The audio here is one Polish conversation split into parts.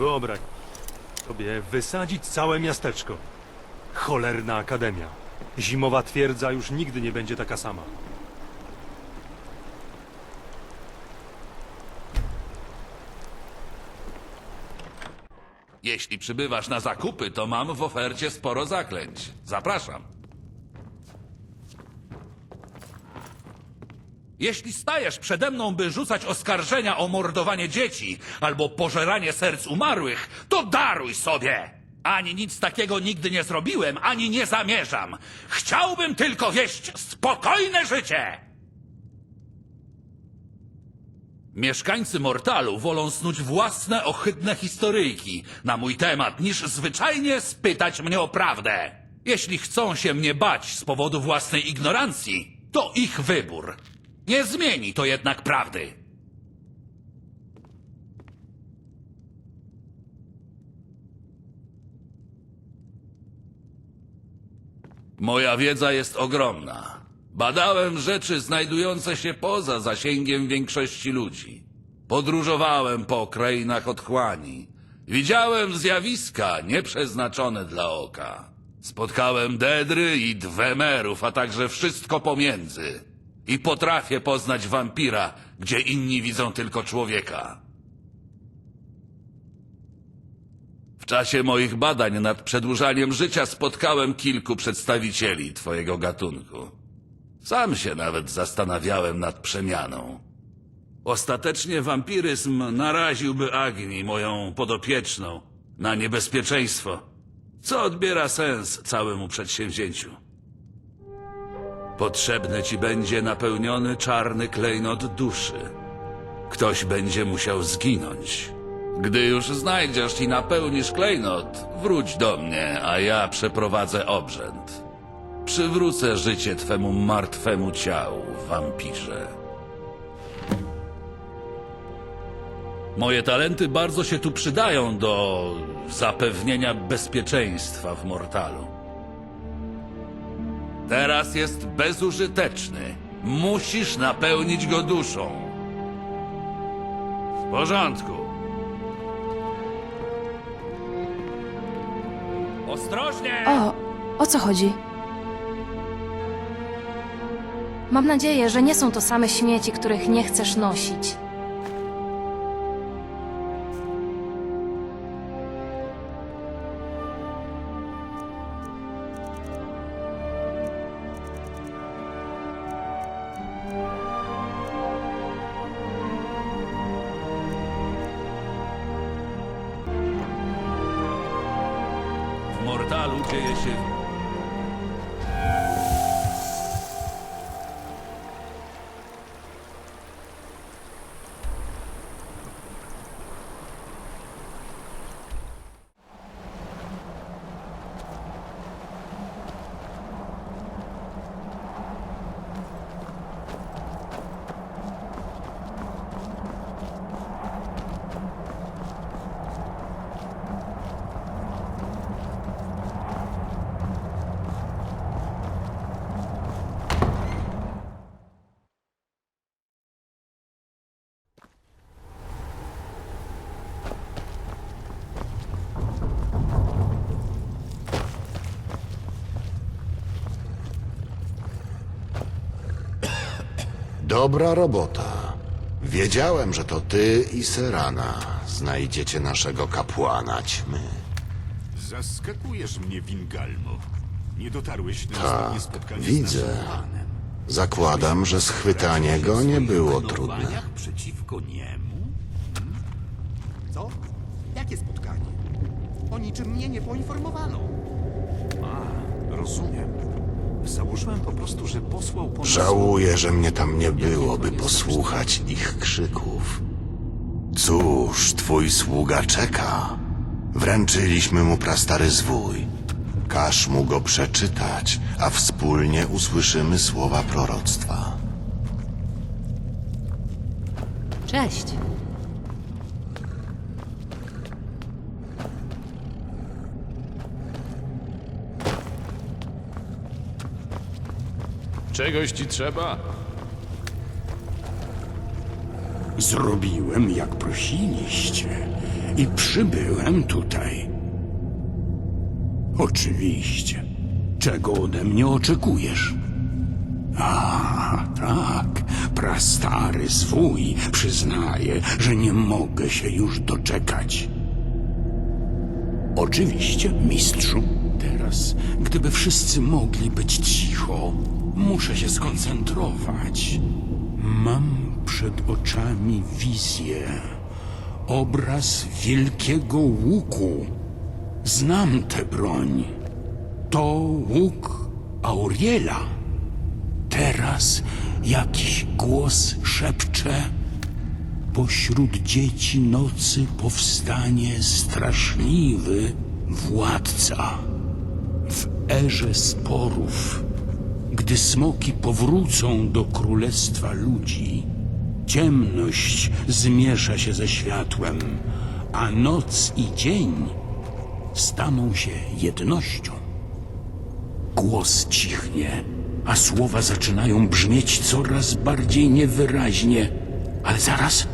Wyobraź sobie wysadzić całe miasteczko. Cholerna akademia. Zimowa twierdza już nigdy nie będzie taka sama. Jeśli przybywasz na zakupy, to mam w ofercie sporo zaklęć. Zapraszam. Jeśli stajesz przede mną, by rzucać oskarżenia o mordowanie dzieci albo pożeranie serc umarłych, to daruj sobie! Ani nic takiego nigdy nie zrobiłem, ani nie zamierzam. Chciałbym tylko wieść spokojne życie! Mieszkańcy Mortalu wolą snuć własne ohydne historyjki na mój temat, niż zwyczajnie spytać mnie o prawdę. Jeśli chcą się mnie bać z powodu własnej ignorancji, to ich wybór. Nie zmieni to jednak prawdy. Moja wiedza jest ogromna. Badałem rzeczy znajdujące się poza zasięgiem większości ludzi. Podróżowałem po krainach otchłani. Widziałem zjawiska nieprzeznaczone dla oka. Spotkałem Dedry i Dwemerów, a także wszystko pomiędzy. I potrafię poznać wampira, gdzie inni widzą tylko człowieka. W czasie moich badań nad przedłużaniem życia spotkałem kilku przedstawicieli twojego gatunku. Sam się nawet zastanawiałem nad przemianą. Ostatecznie wampiryzm naraziłby Agni, moją podopieczną, na niebezpieczeństwo, co odbiera sens całemu przedsięwzięciu. Potrzebny ci będzie napełniony czarny klejnot duszy. Ktoś będzie musiał zginąć. Gdy już znajdziesz i napełnisz klejnot, wróć do mnie, a ja przeprowadzę obrzęd. Przywrócę życie twemu martwemu ciału, wampirze. Moje talenty bardzo się tu przydają do zapewnienia bezpieczeństwa w Mortalu. Teraz jest bezużyteczny. Musisz napełnić go duszą. W porządku. Ostrożnie! O, o co chodzi? Mam nadzieję, że nie są to same śmieci, których nie chcesz nosić. W Mortalu dzieje się... Dobra robota. Wiedziałem, że to ty i Serana znajdziecie naszego kapłana ćmy. Zaskakujesz mnie, Wingalmo. Nie dotarłeś na Tak, ostatnie spotkanie z widzę. naszym panem. Zakładam, że schwytanie go nie było trudne. Przeciwko niemu? Hmm? Co? Jakie spotkanie? O niczym mnie nie poinformowano. Rozumiem. Założyłem po prostu, że posłał po nas... Żałuję, że mnie tam nie było, by posłuchać ich krzyków. Cóż, twój sługa czeka. Wręczyliśmy mu prastary zwój. Każ mu go przeczytać, a wspólnie usłyszymy słowa proroctwa. Cześć. Czegoś ci trzeba? Zrobiłem, jak prosiliście. i przybyłem tutaj. Oczywiście. Czego ode mnie oczekujesz? A, tak, prastary zwój przyznaje, że nie mogę się już doczekać. Oczywiście, mistrzu. Teraz, gdyby wszyscy mogli być cicho, muszę się skoncentrować. Mam przed oczami wizję. Obraz wielkiego łuku. Znam tę broń. To łuk Auriela. Teraz jakiś głos szepcze. Pośród dzieci nocy powstanie straszliwy władca. W erze sporów, gdy smoki powrócą do królestwa ludzi, ciemność zmiesza się ze światłem, a noc i dzień staną się jednością. Głos cichnie, a słowa zaczynają brzmieć coraz bardziej niewyraźnie. Ale zaraz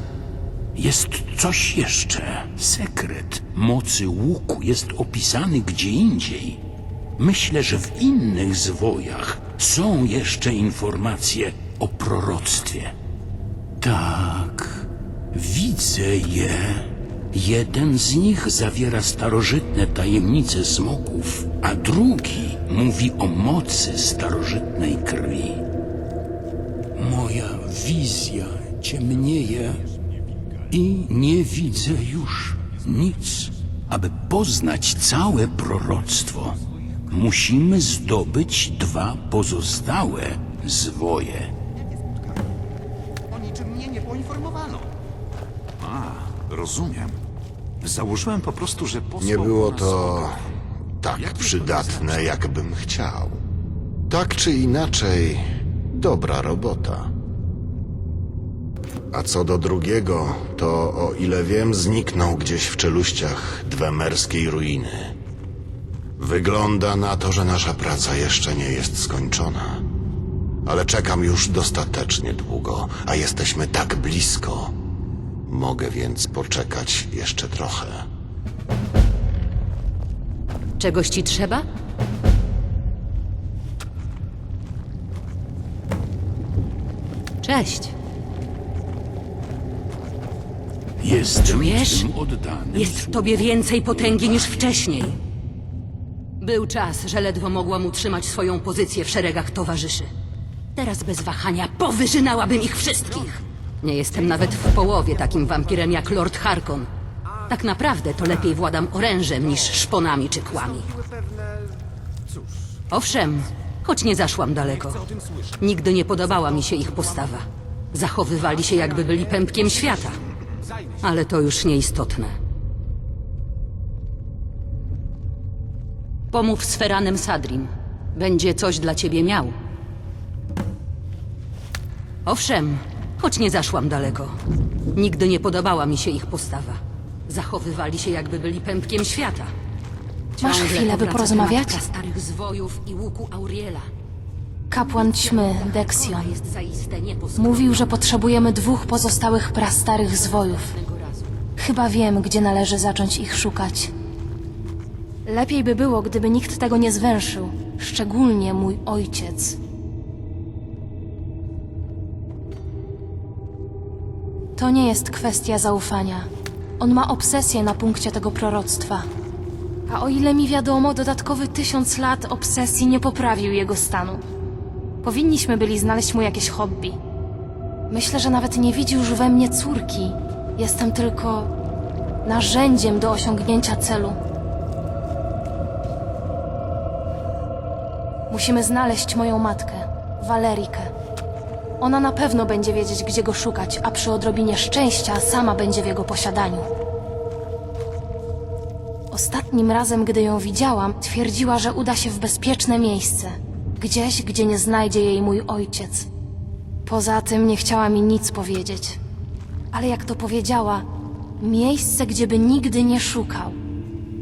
jest coś jeszcze. Sekret mocy łuku jest opisany gdzie indziej. Myślę, że w innych zwojach są jeszcze informacje o proroctwie. Tak, widzę je. Jeden z nich zawiera starożytne tajemnice smoków, a drugi mówi o mocy starożytnej krwi. Moja wizja ciemnieje i nie widzę już nic. Aby poznać całe proroctwo, musimy zdobyć dwa pozostałe zwoje. O niczym mnie nie poinformowano. A, rozumiem. Założyłem po prostu, że posłał Nie było nas to tak Jak przydatne, jakbym chciał. Tak czy inaczej, dobra robota. A co do drugiego, to o ile wiem, zniknął gdzieś w czeluściach dwemerskiej ruiny. Wygląda na to, że nasza praca jeszcze nie jest skończona. Ale czekam już dostatecznie długo, a jesteśmy tak blisko. Mogę więc poczekać jeszcze trochę. Czegoś ci trzeba? Cześć. Jestem Czujesz? tym oddanym. Jest w tobie więcej potęgi niż wcześniej. Był czas, że ledwo mogłam utrzymać swoją pozycję w szeregach towarzyszy. Teraz bez wahania powyżynałabym ich wszystkich. Nie jestem nawet w połowie takim wampirem jak Lord Harkon. Tak naprawdę to lepiej władam orężem niż szponami czy kłami. Owszem, choć nie zaszłam daleko. Nigdy nie podobała mi się ich postawa. Zachowywali się jakby byli pępkiem świata. Ale to już nieistotne. Pomów z Feranem Sadrim. Będzie coś dla ciebie miał. Owszem, choć nie zaszłam daleko. Nigdy nie podobała mi się ich postawa. Zachowywali się jakby byli pępkiem świata. Masz Ciągle chwilę, by powraca porozmawiać? starych zwojów i łuku Auriela. Kapłan ćmy, Dexion, jest zaiste niepospolita. mówił, że potrzebujemy dwóch pozostałych prastarych zwojów. Chyba wiem, gdzie należy zacząć ich szukać. Lepiej by było, gdyby nikt tego nie zwęszył, szczególnie mój ojciec. To nie jest kwestia zaufania. On ma obsesję na punkcie tego proroctwa. A o ile mi wiadomo, dodatkowy tysiąc lat obsesji nie poprawił jego stanu. Powinniśmy byli znaleźć mu jakieś hobby. Myślę, że nawet nie widzi już we mnie córki. Jestem tylko narzędziem do osiągnięcia celu. Musimy znaleźć moją matkę, Walerikę. Ona na pewno będzie wiedzieć, gdzie go szukać, a przy odrobinie szczęścia sama będzie w jego posiadaniu. Ostatnim razem, gdy ją widziałam, twierdziła, że uda się w bezpieczne miejsce. Gdzieś, gdzie nie znajdzie jej mój ojciec. Poza tym nie chciała mi nic powiedzieć. Ale jak to powiedziała, miejsce, gdzie by nigdy nie szukał.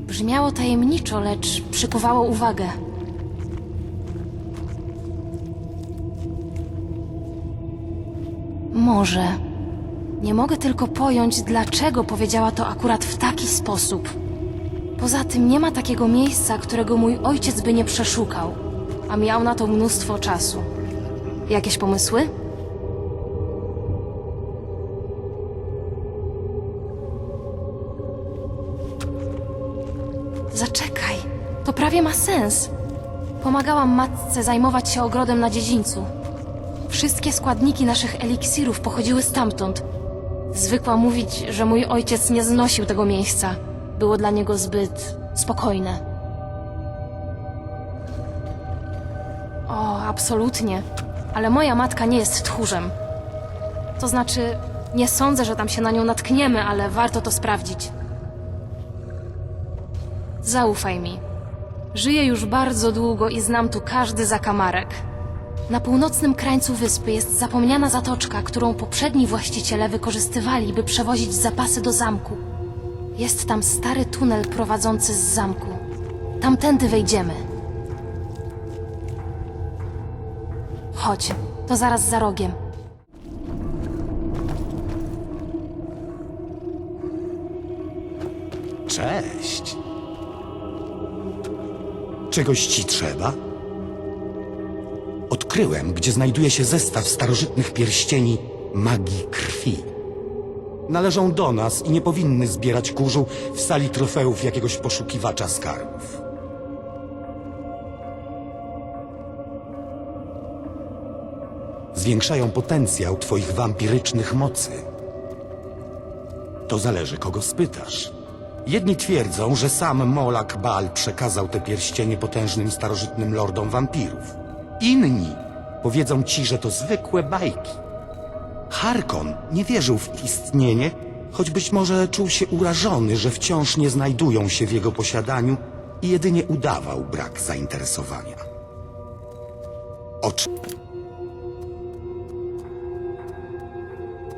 Brzmiało tajemniczo, lecz przykuwało uwagę. Może. Nie mogę tylko pojąć, dlaczego powiedziała to akurat w taki sposób. Poza tym nie ma takiego miejsca, którego mój ojciec by nie przeszukał, a miał na to mnóstwo czasu. Jakieś pomysły? Zaczekaj, to prawie ma sens. Pomagałam matce zajmować się ogrodem na dziedzińcu. Wszystkie składniki naszych eliksirów pochodziły stamtąd. Zwykła mówić, że mój ojciec nie znosił tego miejsca. Było dla niego zbyt spokojne. O, absolutnie. Ale moja matka nie jest tchórzem. To znaczy, nie sądzę, że tam się na nią natkniemy, ale warto to sprawdzić. Zaufaj mi. Żyję już bardzo długo i znam tu każdy zakamarek. Na północnym krańcu wyspy jest zapomniana zatoczka, którą poprzedni właściciele wykorzystywali, by przewozić zapasy do zamku. Jest tam stary tunel prowadzący z zamku. Tamtędy wejdziemy. Chodź, to zaraz za rogiem. Cześć. Czegoś ci trzeba? Odkryłem, gdzie znajduje się zestaw starożytnych pierścieni magii krwi. Należą do nas i nie powinny zbierać kurzu w sali trofeów jakiegoś poszukiwacza skarbów. Zwiększają potencjał twoich wampirycznych mocy. To zależy, kogo spytasz. Jedni twierdzą, że sam Molak Bal przekazał te pierścienie potężnym starożytnym lordom wampirów. Inni powiedzą ci, że to zwykłe bajki. Harkon nie wierzył w istnienie, choć być może czuł się urażony, że wciąż nie znajdują się w jego posiadaniu i jedynie udawał brak zainteresowania. Oczy...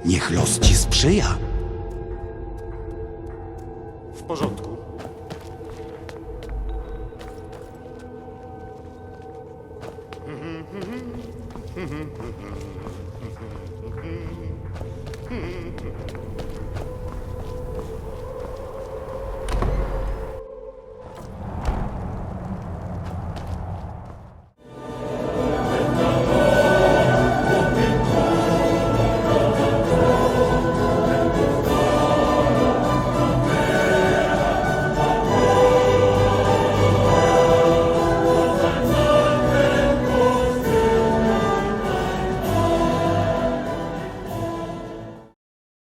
Niech los ci sprzyja. W porządku. Mm-hmm.